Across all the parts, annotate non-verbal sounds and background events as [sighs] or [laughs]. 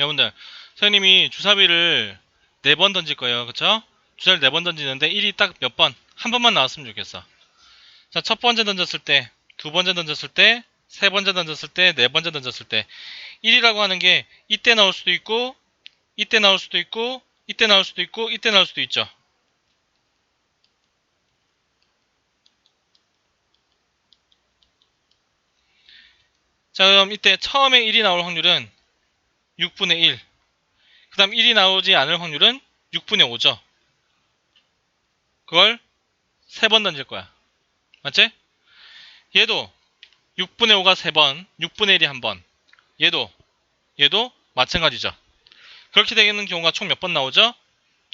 여러분들 선생님이 주사위를 네 번 던질 거예요 그쵸? 주사위를 네 번 던지는데 1이 딱 몇 번? 한 번만 나왔으면 좋겠어 자 첫 번째 던졌을 때 두 번째 던졌을 때 세 번째 던졌을 때 네 번째 던졌을 때 1이라고 하는 게 이때 나올 수도 있고 이때 나올 수도 있고 이때 나올 수도 있고 이때 나올 수도 있죠 자 그럼 이때 처음에 1이 나올 확률은 6분의 1. 그 다음 1이 나오지 않을 확률은 6분의 5죠. 그걸 3번 던질 거야. 맞지? 얘도 6분의 5가 3번, 6분의 1이 1번. 얘도, 얘도 마찬가지죠. 그렇게 되는 경우가 총 몇 번 나오죠?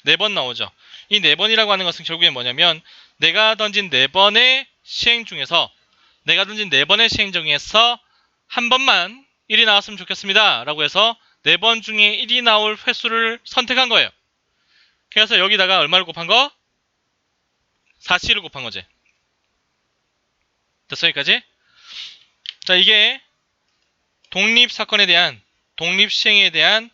4번 나오죠. 이 4번이라고 하는 것은 결국에 뭐냐면 내가 던진 4번의 시행 중에서 내가 던진 4번의 시행 중에서 한 번만 1이 나왔으면 좋겠습니다. 라고 해서 4번 중에 1이 나올 횟수를 선택한 거예요. 그래서 여기다가 얼마를 곱한 거? 4C를 곱한 거지. 됐어, 여기까지? 자, 이게 독립 사건에 대한, 독립 시행에 대한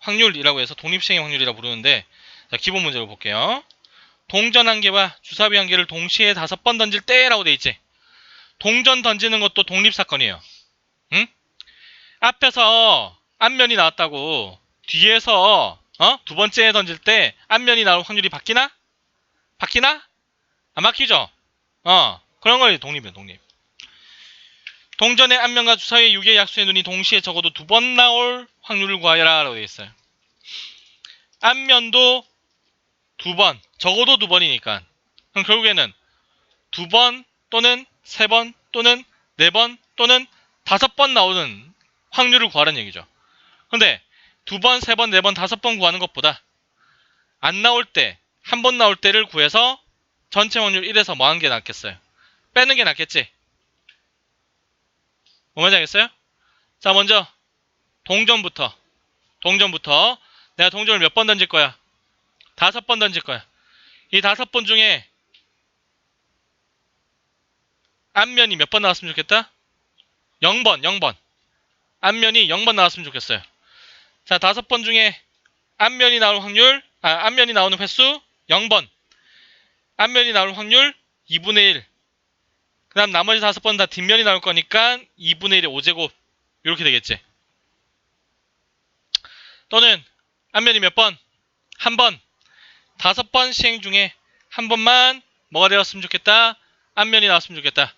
확률이라고 해서 독립시행의 확률이라고 부르는데, 자, 기본 문제로 볼게요. 동전 한 개와 주사위 한 개를 동시에 다섯 번 던질 때라고 돼 있지. 동전 던지는 것도 독립사건이에요. 응? 앞에서 앞면이 나왔다고 뒤에서 어? 두 번째 던질 때 앞면이 나올 확률이 바뀌나? 바뀌나? 안 바뀌죠? 어 그런 걸 독립이에요 독립 동전의 앞면과 주사위의 6의 약수의 눈이 동시에 적어도 두 번 나올 확률을 구하여라 라고 되어 있어요 앞면도 두 번 적어도 두 번이니까 그럼 결국에는 두 번 또는 세 번 또는 네 번 또는 다섯 번 나오는 확률을 구하라는 얘기죠. 근데 두 번, 세 번, 네 번, 다섯 번 구하는 것보다 안 나올 때, 한 번 나올 때를 구해서 전체 확률 1에서 뭐 하는 게 낫겠어요? 빼는 게 낫겠지? 뭐 뭔지 알겠어요? 자, 먼저 동전부터 동전부터 내가 동전을 몇 번 던질 거야? 다섯 번 던질 거야. 이 다섯 번 중에 앞면이 몇 번 나왔으면 좋겠다? 0번, 0번. 앞면이 0번 나왔으면 좋겠어요. 자, 다섯 번 중에 앞면이 나올 확률, 아, 앞면이 나오는 횟수 0번. 앞면이 나올 확률 2분의 1. 그 다음 나머지 다섯 번 다 뒷면이 나올 거니까 2분의 1의 5제곱. 이렇게 되겠지. 또는 앞면이 몇 번? 한 번. 다섯 번 시행 중에 한 번만 뭐가 되었으면 좋겠다? 앞면이 나왔으면 좋겠다.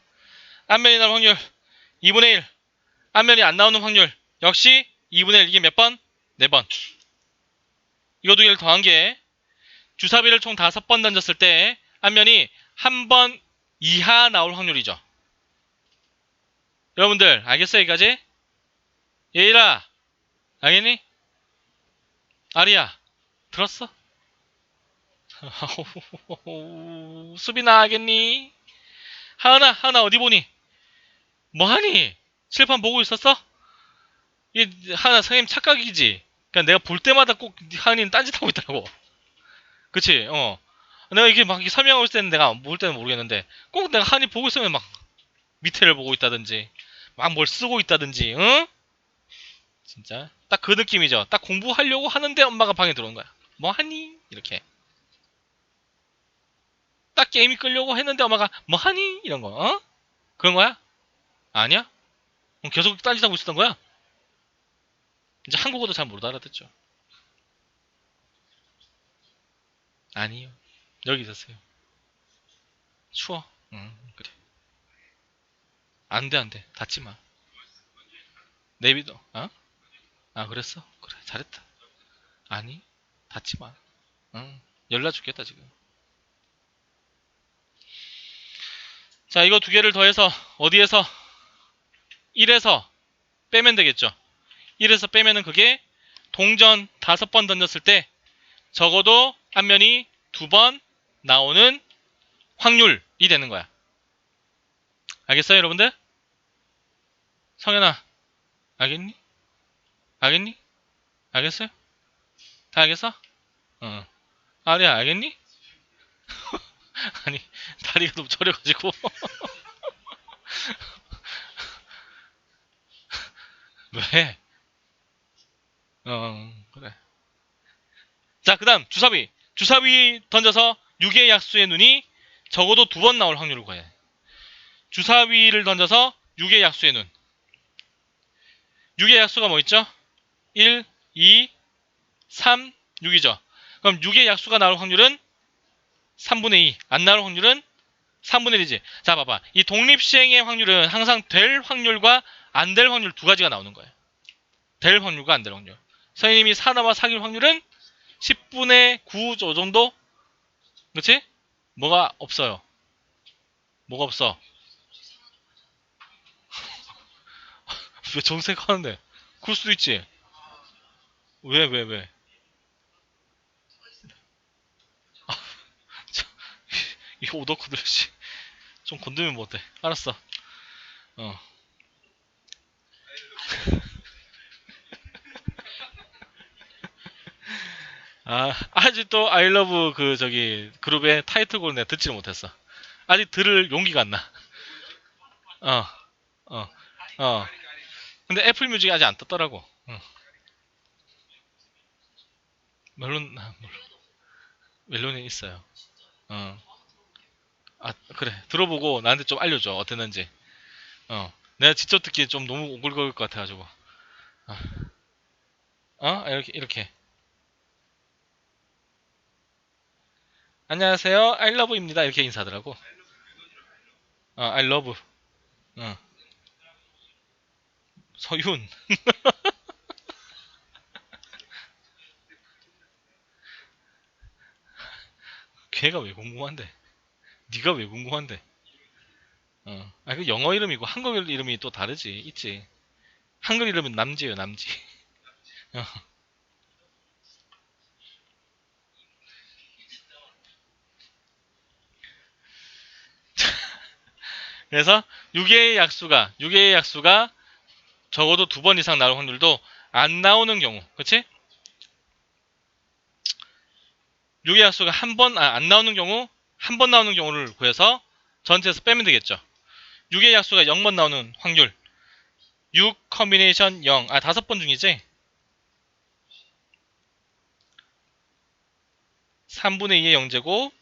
앞면이 나올 확률 2분의 1. 앞면이 안 나오는 확률 역시 2분의 1 이게 몇 번? 4번. 이거 두 개를 더한 게 주사위를 총 5번 던졌을 때 앞면이 한 번 이하 나올 확률이죠. 여러분들 알겠어요 여기까지? 예일아 알겠니? 아리야 들었어? [laughs] 수빈아 알겠니? 하은아 하은아 어디 보니? 뭐하니? 칠판 보고 있었어? 이 하나 선생님 착각이지. 그러니까 내가 볼 때마다 꼭 하은이는 딴짓하고 있더라고. 그치? 어. 내가 이게 막 설명하고 있을 때는 내가 볼 때는 모르겠는데 꼭 내가 하은이 보고 있으면 막 밑에를 보고 있다든지 막 뭘 쓰고 있다든지 응? 진짜 딱 그 느낌이죠. 딱 공부하려고 하는데 엄마가 방에 들어온 거야. 뭐 하니? 이렇게. 딱 게임이 끌려고 했는데 엄마가 뭐 하니? 이런 거. 어? 그런 거야? 아니야? 계속 딴짓하고 있었던 거야? 이제 한국어도 잘 못 알아듣죠. 아니요. 여기 있었어요. 추워. 응, 그래. 안 돼, 안 돼. 닫지 마. 내비도, 어? 아, 그랬어? 그래, 잘했다. 아니, 닫지 마. 응, 열나 죽겠다, 지금. 자, 이거 두 개를 더해서, 어디에서? 1에서 빼면 되겠죠. 1에서 빼면은 그게 동전 다섯 번 던졌을 때 적어도 앞면이 두 번 나오는 확률이 되는 거야. 알겠어요, 여러분들? 성현아, 알겠니? 알겠니? 알겠어요? 다 알겠어? 어. 아리야, 알겠니? [laughs] 아니, 다리가 너무 저려가지고. [laughs] 왜? 어, 그래. 자, 그 다음, 주사위. 주사위 던져서 6의 약수의 눈이 적어도 두 번 나올 확률을 구해. 주사위를 던져서 6의 약수의 눈. 6의 약수가 뭐 있죠? 1, 2, 3, 6이죠. 그럼 6의 약수가 나올 확률은 3분의 2. 안 나올 확률은 3분의 1이지. 자, 봐봐. 이 독립시행의 확률은 항상 될 확률과 안 될 확률 두 가지가 나오는 거예요. 될 확률과 안 될 확률. 선생님이 사나와 사귈 확률은 10분의 9 정도? 그치? 뭐가 없어요. 뭐가 없어? [laughs] 왜 정색하는데? 그럴 수도 있지. 왜, 왜, 왜? 아, 참, 이 오덕후들, 씨. 좀 건드면 뭐 어때? 알았어. 어. 아, 아직도 아이러브 그 저기 그룹의 타이틀곡을 내가 듣지를 못했어. 아직 들을 용기가 안 나. 어, 어, 어. 근데 애플 뮤직이 아직 안 떴더라고. 어. 멜론, 아, 멜론. 멜론에 있어요. 어. 아, 그래. 들어보고 나한테 좀 알려줘. 어땠는지. 어. 내가 직접 듣기에 좀 너무 오글거릴 것 같아가지고. 어? 어? 이렇게, 이렇게. 안녕하세요. 아이러브입니다. 이렇게 인사하더라고. 어, 아이러브. 어. 서윤. [laughs] 걔가 왜 궁금한데? 네가 왜 궁금한데? 어. 아, 그 영어 이름이고 한국 이름이 또 다르지. 있지. 한글 이름은 남지예요, 남지. 어. 그래서 6의 약수가 6의 약수가 적어도 두 번 이상 나올 확률도 안 나오는 경우, 그렇지? 6의 약수가 한 번, 아, 안 나오는 경우, 한 번 나오는 경우를 구해서 전체에서 빼면 되겠죠. 6의 약수가 0번 나오는 확률. 6 커ம்பி네이션 0. 아, 다섯 번 중이지? 3분의 2의 0제곱,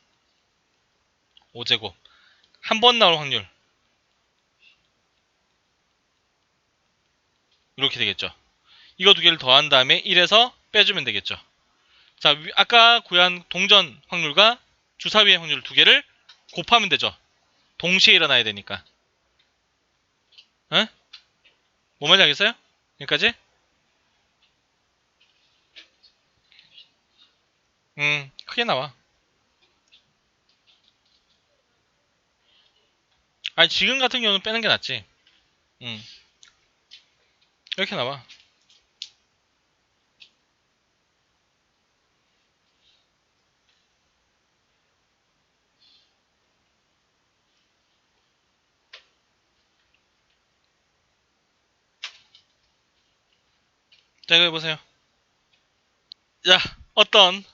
5제곱. 한 번 나올 확률. 이렇게 되겠죠. 이거 두 개를 더한 다음에 1에서 빼주면 되겠죠. 자, 위- 아까 구한 동전 확률과 주사위의 확률 두 개를 곱하면 되죠. 동시에 일어나야 되니까. 응? 뭐 말인지 알겠어요? 여기까지? 음, 크게 나와. 아니, 지금 같은 경우는 빼는 게 낫지. 음. 이렇게 나와. 자, 이거 해보세요. 자, 어떤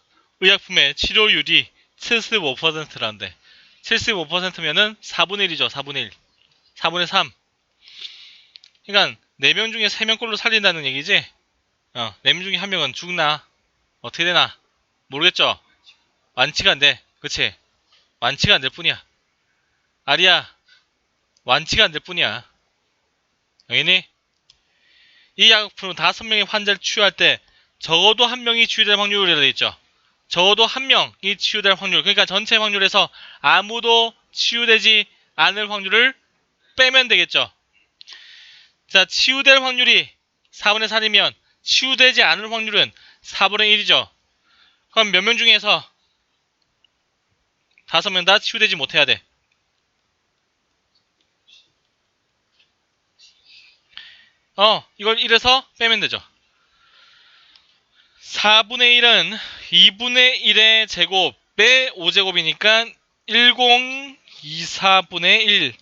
의약품의 치료율이 75%라는데, 75%면은 4분의 1이죠, 4분의 1. 4분의 3. 그러니까, 4명 중에 3명 꼴로 살린다는 얘기지? 어, 4명 중에 1명은 죽나? 어떻게 되나? 모르겠죠? 완치가 안 돼. 그치? 완치가 안 될 뿐이야. 아리야, 완치가 안 될 뿐이야. 여기니? 이 약품은 다섯 명의 환자를 치유할 때 적어도 한 명이 치유될 확률이라 되어 있죠. 적어도 한 명이 치유될 확률. 그러니까 전체 확률에서 아무도 치유되지 않을 확률을 빼면 되겠죠. 자, 치유될 확률이 4분의 4이면 치유되지 않을 확률은 4분의 1이죠. 그럼 몇 명 중에서 다섯 명다 치유되지 못해야 돼. 어, 이걸 1에서 빼면 되죠. 4분의 1은 2분의 1의 제곱의 5제곱이니까 1024분의 1.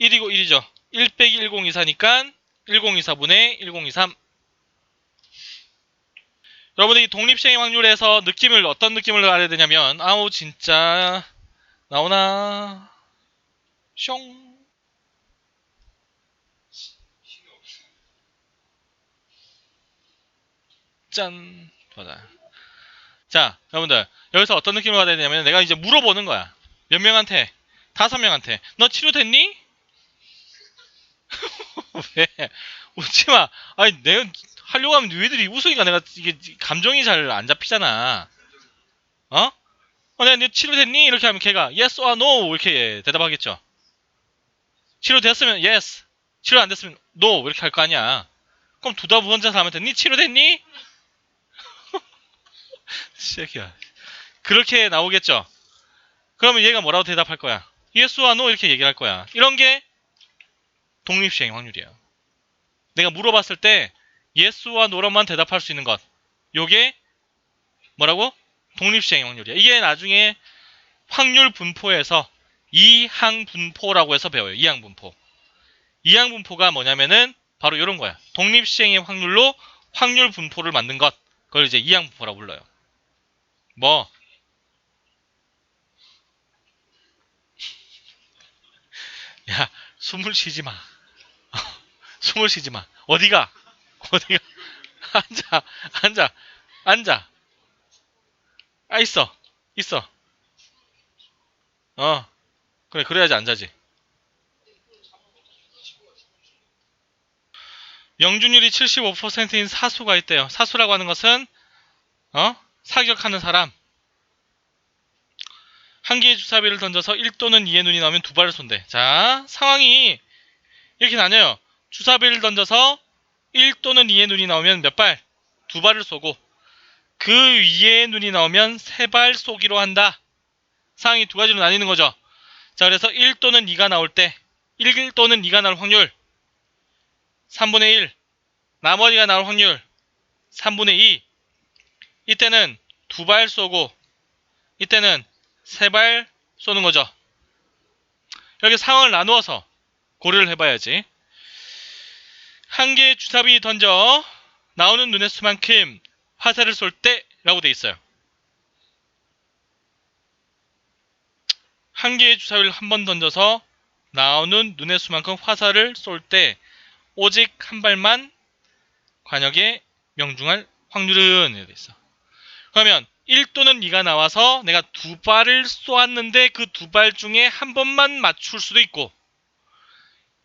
1이고 1이죠. 1 빼기 1024니까 1024분의 1023. 여러분들 이 독립시행 확률에서 느낌을 어떤 느낌을 알아야 되냐면 아우 진짜 나오나 숑 짠 보자. 자 여러분들 여기서 어떤 느낌으로 가야 되냐면 내가 이제 물어보는 거야. 몇 명한테 다섯 명한테 너 치료됐니? [laughs] 왜 웃지 마. 아니 내가 하려고 하면 너희들이 웃으니까 내가 이게 감정이 잘 안 잡히잖아. 어? 어, 내가 너 치료됐니? 이렇게 하면 걔가 yes or no 이렇게 대답하겠죠. 치료됐으면 yes. 치료 안 됐으면 no 이렇게 할 거 아니야. 그럼 두다 번째 사람한테 니 치료됐니? 새끼야. 그렇게 나오겠죠. 그러면 얘가 뭐라고 대답할 거야? 예스와 노 이렇게 얘기할 거야. 이런 게 독립시행 확률이에요. 내가 물어봤을 때 예스와 노로만 대답할 수 있는 것. 요게 뭐라고? 독립시행 확률이야. 이게 나중에 확률 분포에서 이항 분포라고 해서 배워요. 이항 분포. 이항 분포가 뭐냐면은 바로 이런 거야. 독립시행의 확률로 확률 분포를 만든 것. 그걸 이제 이항 분포라고 불러요. 뭐 야, 숨을 쉬지 마. 숨을 쉬지 마. 어디가? [laughs] 어디가? 앉아, 앉아, 앉아. 아, 있어. 있어. 어. 그래, 그래야지 앉아지. 명중률이 75%인 사수가 있대요. 사수라고 하는 것은, 어? 사격하는 사람. 한 개의 주사위를 던져서 1 또는 2의 눈이 나오면 두 발을 쏜대. 자, 상황이 이렇게 나뉘어요. 주사위를 던져서 1 또는 2의 눈이 나오면 몇 발? 두 발을 쏘고 그 위에 눈이 나오면 세 발 쏘기로 한다. 상황이 두 가지로 나뉘는 거죠. 자, 그래서 1 또는 2가 나올 때 1 또는 2가 나올 확률 3분의 1 나머지가 나올 확률 3분의 2 이때는 두 발 쏘고 이때는 세 발 쏘는 거죠. 여기 상황을 나누어서 고려를 해봐야지. 한 개의 주사위 던져 나오는 눈의 수만큼 화살을 쏠 때라고 돼 있어요. 한 개의 주사위를 한 번 던져서 나오는 눈의 수만큼 화살을 쏠 때 오직 한 발만 관역에 명중할 확률은 이렇게 돼 있어. 그러면 1 또는 2가 나와서 내가 두 발을 쏘았는데 그 두 발 중에 한 번만 맞출 수도 있고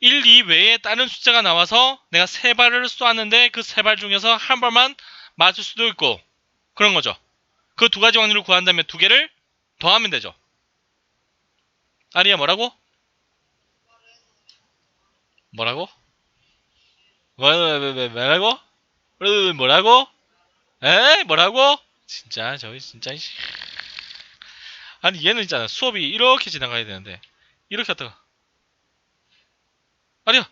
1, 2 외에 다른 숫자가 나와서 내가 세 발을 쏘았는데 그 세 발 중에서 한 발만 맞출 수도 있고 그런 거죠. 그 두 가지 확률을 구한다면 두 개를 더하면 되죠. 아리야 뭐라고? 뭐라고? 뭐라고? 뭐, 뭐라고? 에? 뭐라고? 진짜 저희 진짜 씨. 아니 얘는 있잖아 수업이 이렇게 지나가야 되는데 이렇게 하다가 아니야.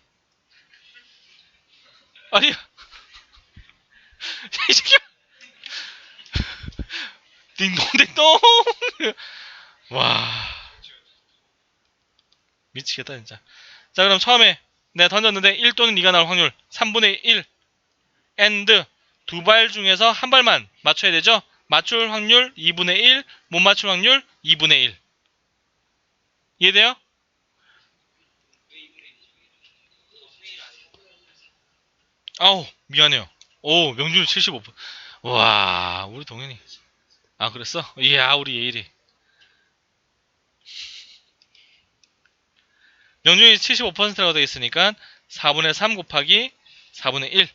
아니야. [laughs] 이 새끼야. 딩동댕동. 와. 미치겠다 진짜. 자 그럼 처음에 내가 던졌는데 1 또는 2가 나올 확률 3분의 1 and 두 발 중에서 한 발만 맞춰야 되죠? 맞출 확률 2분의 1, 못 맞출 확률 2분의 1. 이해돼요? 아우, 미안해요. 오, 명중률 75%. 와, 우리 동현이. 아, 그랬어? 이야, 우리 예일이. 명중률이 75%라고 되어 있으니까 4분의 3 곱하기 4분의 1.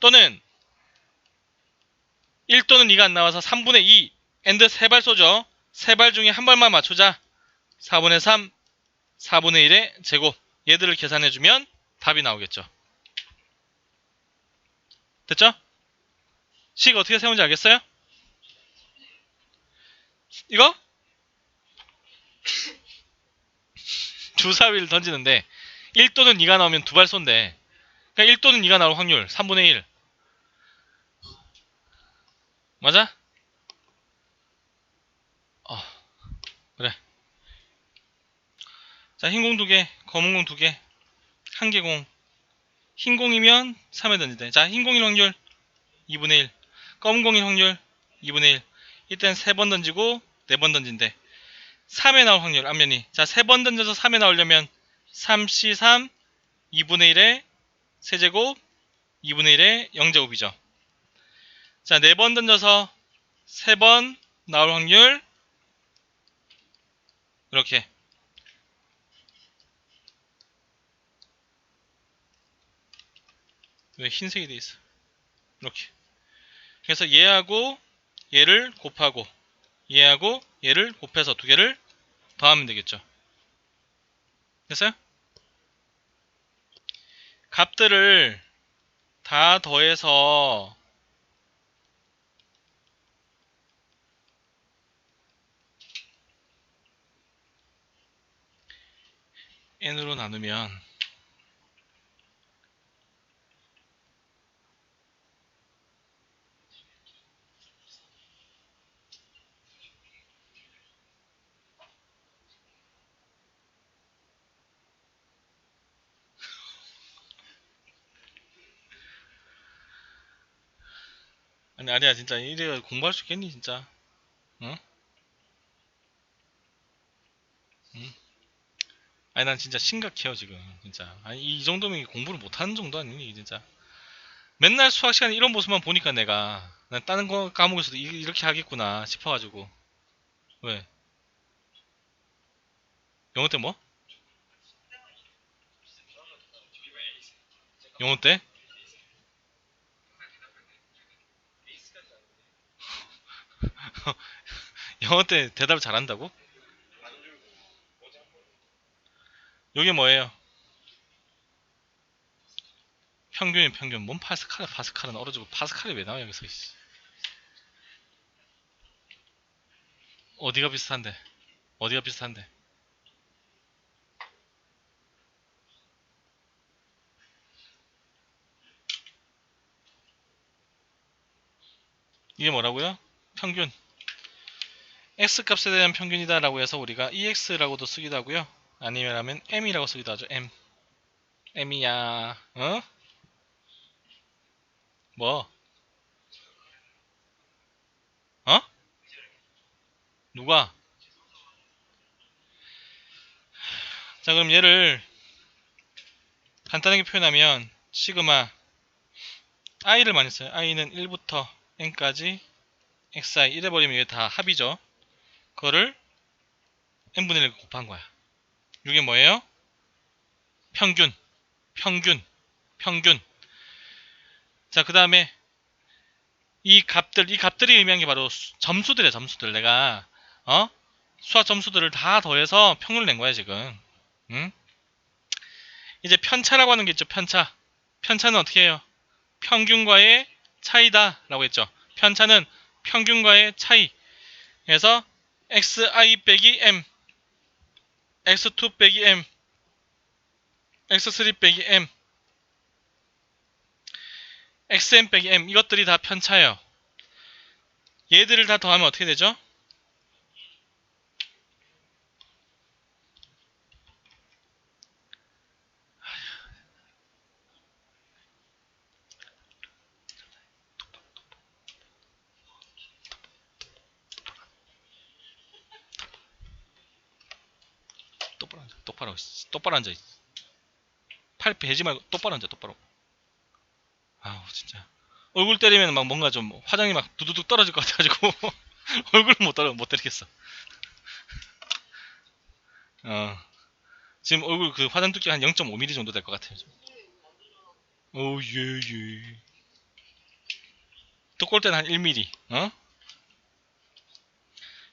또는 1 또는 2가 안 나와서 3분의 2 엔드 3발 쏘죠. 3발 중에 한 발만 맞추자. 4분의 3, 4분의 1의 제곱. 얘들을 계산해주면 답이 나오겠죠. 됐죠? 식 어떻게 세운지 알겠어요? 이거? 주사위를 던지는데 1 또는 2가 나오면 두 발 쏜대. 그러니까 1 또는 2가 나올 확률 3분의 1. 맞아? 어, 그래. 자, 흰 공 두 개, 검은 공 두 개, 한 개 공. 흰 공이면 3에 던지대. 자, 흰 공일 확률 2분의 1. 검은 공일 확률 2분의 1. 이땐 세번 던지고 네번 던진대. 3에 나올 확률, 앞면이. 자, 세번 던져서 3에 나오려면 3C3 2분의 1의 세제곱 2분의 1의 0제곱이죠. 자, 네번 던져서 세번 나올 확률 이렇게 왜 흰색이 돼 있어? 이렇게 그래서 얘하고 얘를 곱하고 얘하고 얘를 곱해서 두 개를 더하면 되겠죠. 됐어요? 값들을 다 더해서 n으로 나누면 아니 아니야 진짜 이래 공부할 수 있겠니 진짜 응? 응? 아니 난 진짜 심각해요 지금 진짜 아니 이 정도면 공부를 못하는 정도 아니니 진짜 맨날 수학 시간에 이런 모습만 보니까 내가 난 다른 거 이- 이렇게 하겠구나 싶어가지고 왜 영어 때 뭐? 영어 때? [laughs] 영어 때 대답을 잘한다고? 요게 뭐예요? 평균이 평균 뭔 파스칼 파스칼은 얼어지고 파스칼이 왜 나와 여기서. 어디가 비슷한데 어디가 비슷한데 이게 뭐라고요? 평균 x 값에 대한 평균이다 라고 해서 우리가 ex라고도 쓰기도 하고요 아니면 m이라고 쓰기도 하죠 m m이야 어? 뭐? 어? 누가? 자 그럼 얘를 간단하게 표현하면 시그마 i를 많이 써요 i는 1부터 n까지 xi 이래버리면 이게 다 합이죠 그거를 n분의 1 곱한 거야. 이게 뭐예요? 평균 평균 평균. 자 그 다음에 이 값들 이 값들이 의미한 게 바로 수- 점수들이야 점수들. 내가 어? 수학 점수들을 다 더해서 평균을 낸 거야 지금. 응? 이제 편차라고 하는 게 있죠 편차. 편차는 어떻게 해요? 평균과의 차이다 라고 했죠. 편차는 평균과의 차이 그래서 xi 빼기 m. X2 빼기 m. X3 빼기 m. Xm 빼기 m. 이것들이 다 편차예요. 얘들을 다 더하면 어떻게 되죠? 똑바로 앉아 똑바로 씨, 똑바로 앉아 팔 베지 말고 똑바로 앉아 똑바로. 아우 진짜. 얼굴 때리면 막 뭔가 좀 화장이 막 두두둑 떨어질 것 같아가지고 [laughs] 얼굴 못 떨어 못 때리겠어. 어. 지금 얼굴 그 화장 두께가 한 0.5mm 정도 될 것 같아요 오예예. 두꺼울 때는 한 1mm 어?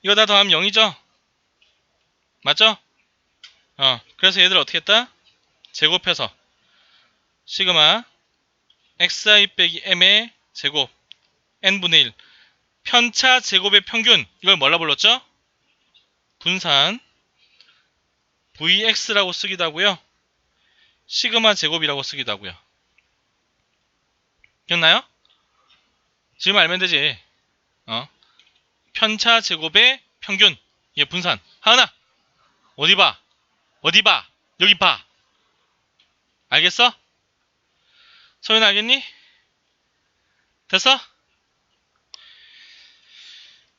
이거 다 더하면 0이죠? 맞죠 어 그래서 얘들 어떻게 했다? 제곱해서. 시그마 xi 빼기 m의 제곱 n분의 1 편차 제곱의 평균. 이걸 뭐라 불렀죠? 분산 vx라고 쓰기도 하고요. 시그마 제곱이라고 쓰기도 하고요. 기억나요? 지금 알면 되지. 어? 편차 제곱의 평균. 얘 분산. 하나 어디 봐 어디 봐 여기 봐 알겠어? 소연 알겠니? 됐어?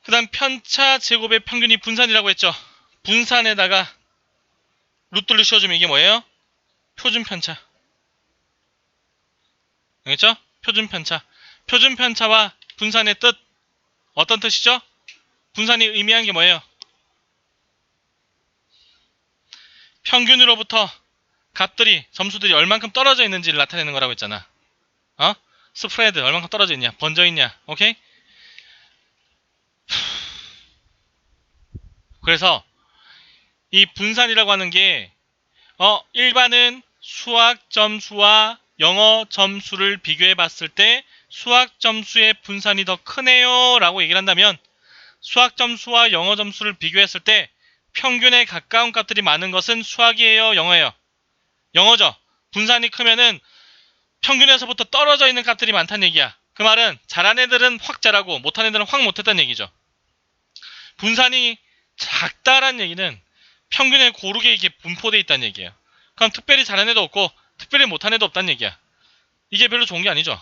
그 다음 편차 제곱의 평균이 분산이라고 했죠. 분산에다가 루트를 씌워주면 이게 뭐예요? 표준 편차. 알겠죠? 표준 편차. 표준 편차와 분산의 뜻 어떤 뜻이죠? 분산이 의미한 게 뭐예요? 평균으로부터 값들이 점수들이 얼만큼 떨어져 있는지를 나타내는 거라고 했잖아. 어? 스프레드 얼만큼 떨어져 있냐? 번져 있냐? 오케이? [sighs] 그래서 이 분산이라고 하는 게 어, 일반은 수학 점수와 영어 점수를 비교해 봤을 때 수학 점수의 분산이 더 크네요 라고 얘기를 한다면 수학 점수와 영어 점수를 비교했을 때 평균에 가까운 값들이 많은 것은 수학이에요 영어예요 영어죠 분산이 크면은 평균에서부터 떨어져 있는 값들이 많다는 얘기야 그 말은 잘한 애들은 확 잘하고 못한 애들은 확 못했다는 얘기죠 분산이 작다란 얘기는 평균에 고르게 이게 분포되어 있다는 얘기예요 그럼 특별히 잘한 애도 없고 특별히 못한 애도 없다는 얘기야 이게 별로 좋은 게 아니죠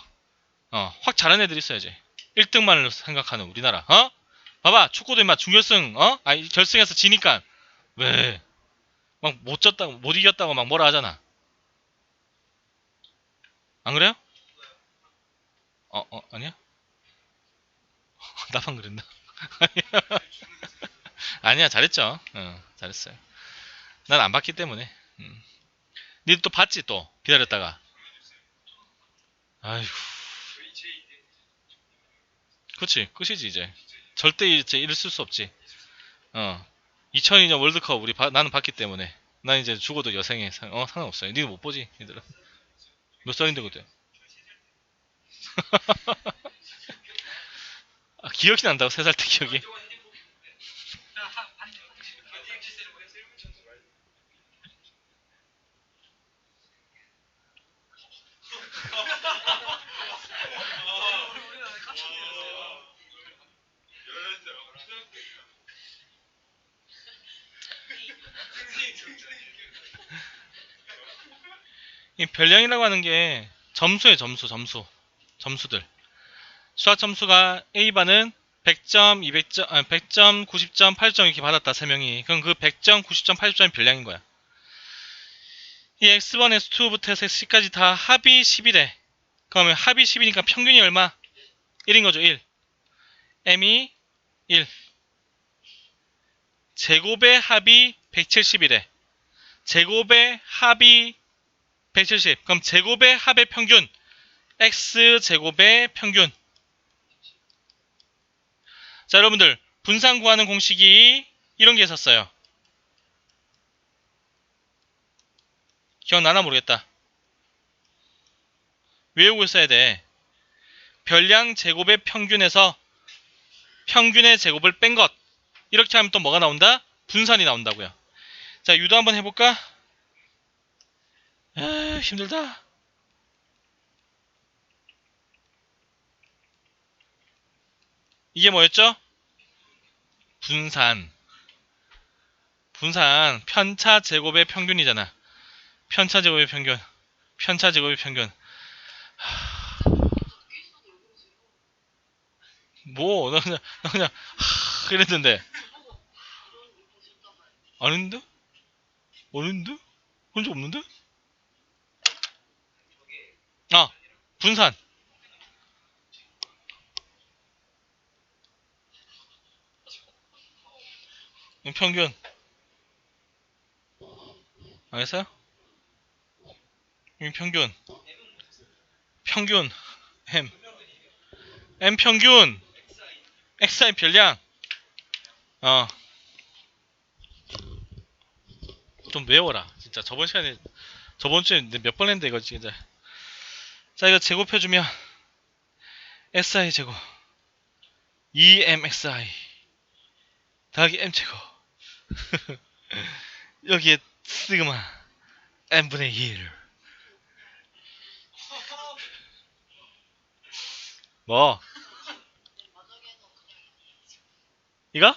어, 확 잘한 애들이 있어야지. 1등만을 생각하는 우리나라. 어? 봐봐. 축구도 임마 준결승, 어? 아니, 결승에서 지니까. 왜? 막 못 졌다고, 못 이겼다고 막 뭐라 하잖아. 안 그래요? 어, 어, 아니야? [laughs] 나만 그랬나? [laughs] 아니야, 잘했죠. 어, 잘했어요. 난 안 봤기 때문에. 음. 니도 또 봤지, 또. 기다렸다가. 아이고. 그치 끝이지 이제 절대 이제 이럴 수 없지 어 2002년 월드컵 우리 바- 나는 봤기 때문에. 난 이제 죽어도 여생에 상, 어 상관없어요. 니는 못 보지 니들은. 몇 살인데 그때? [laughs] 아, 기억이 난다고 세 살 때 기억이 별량이라고 하는 게 점수의 점수 점수. 점수들. 수학 점수가 A반은 100점, 200점, 아, 100점, 90점, 80점 이렇게 받았다 세 명이. 그럼 그 100점, 90점, 80점이 별량인 거야. 이 X1, S2부터 해서 C까지 다 합이 10이래. 그러면 합이 10이니까 평균이 얼마? 1인 거죠 1 M이 1 제곱의 합이 170이래. 제곱의 합이 170. 그럼 제곱의 합의 평균 x 제곱의 평균. 자, 여러분들 분산 구하는 공식이 이런 게 있었어요. 기억나나 모르겠다. 외우고 있어야 돼. 별량 제곱의 평균에서 평균의 제곱을 뺀 것. 이렇게 하면 또 뭐가 나온다? 분산이 나온다고요. 자, 유도 한번 해볼까? 아, 힘들다. 이게 뭐였죠? 분산. 분산. 편차 제곱의 평균이잖아. 편차 제곱의 평균. 편차 제곱의 평균. 하... 뭐, 나 그냥, 나 그냥, 하... 이랬는데. 아닌데? 그런 적 없는데? 아, 분산. 음, 평균. 알겠어요? 이 평균. 평균. M. M 평균. XI 별량. 어. 좀 외워라. 진짜 저번 시간에 저번 주에 몇 번 했는데 이거 진짜. 자 이거 제곱해주면 SI 제곱 EMXI 더하기 M제곱 [laughs] 여기에 시그마 N분의 1 뭐? 이거?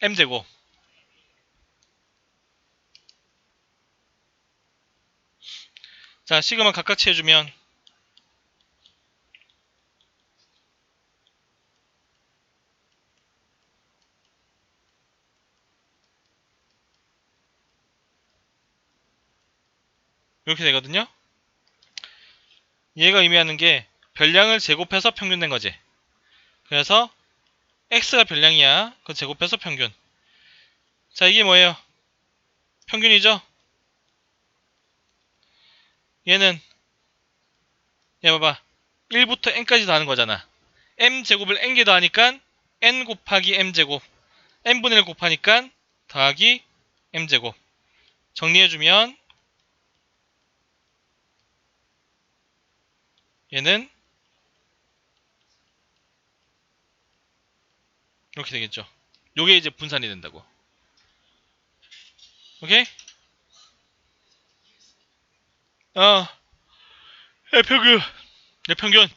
M제곱 자 시그마 각각 치 해주면 이렇게 되거든요. 얘가 의미하는 게 별량을 제곱해서 평균 낸 거지. 그래서 x가 별량이야. 그 제곱해서 평균. 자, 이게 뭐예요? 평균이죠? 얘는 얘 봐봐. 1부터 n까지 더하는 거잖아. m 제곱을 n개 더하니까 n 곱하기 m 제곱. n분의 1 곱하니까 더하기 m 제곱. 정리해주면 얘는 이렇게 되겠죠. 요게 이제 분산이 된다고. 오케이? 어, 내 평균, 내 평균.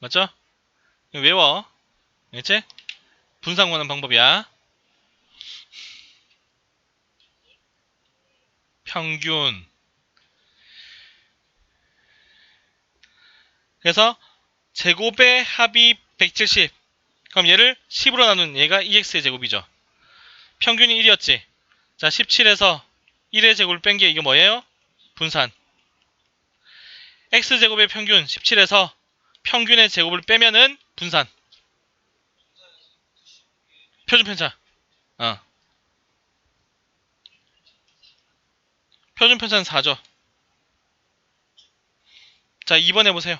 맞죠? 외워. 알겠지? 분산 구하는 방법이야. 평균. 그래서 제곱의 합이 170. 그럼 얘를 10으로 나눈 얘가 2x의 제곱이죠. 평균이 1이었지. 자, 17에서 1의 제곱을 뺀 게 이게 뭐예요? 분산. x제곱의 평균 17에서 평균의 제곱을 빼면은 분산. 표준 편차. 어. 표준 편차는 4죠. 자, 2번 해보세요.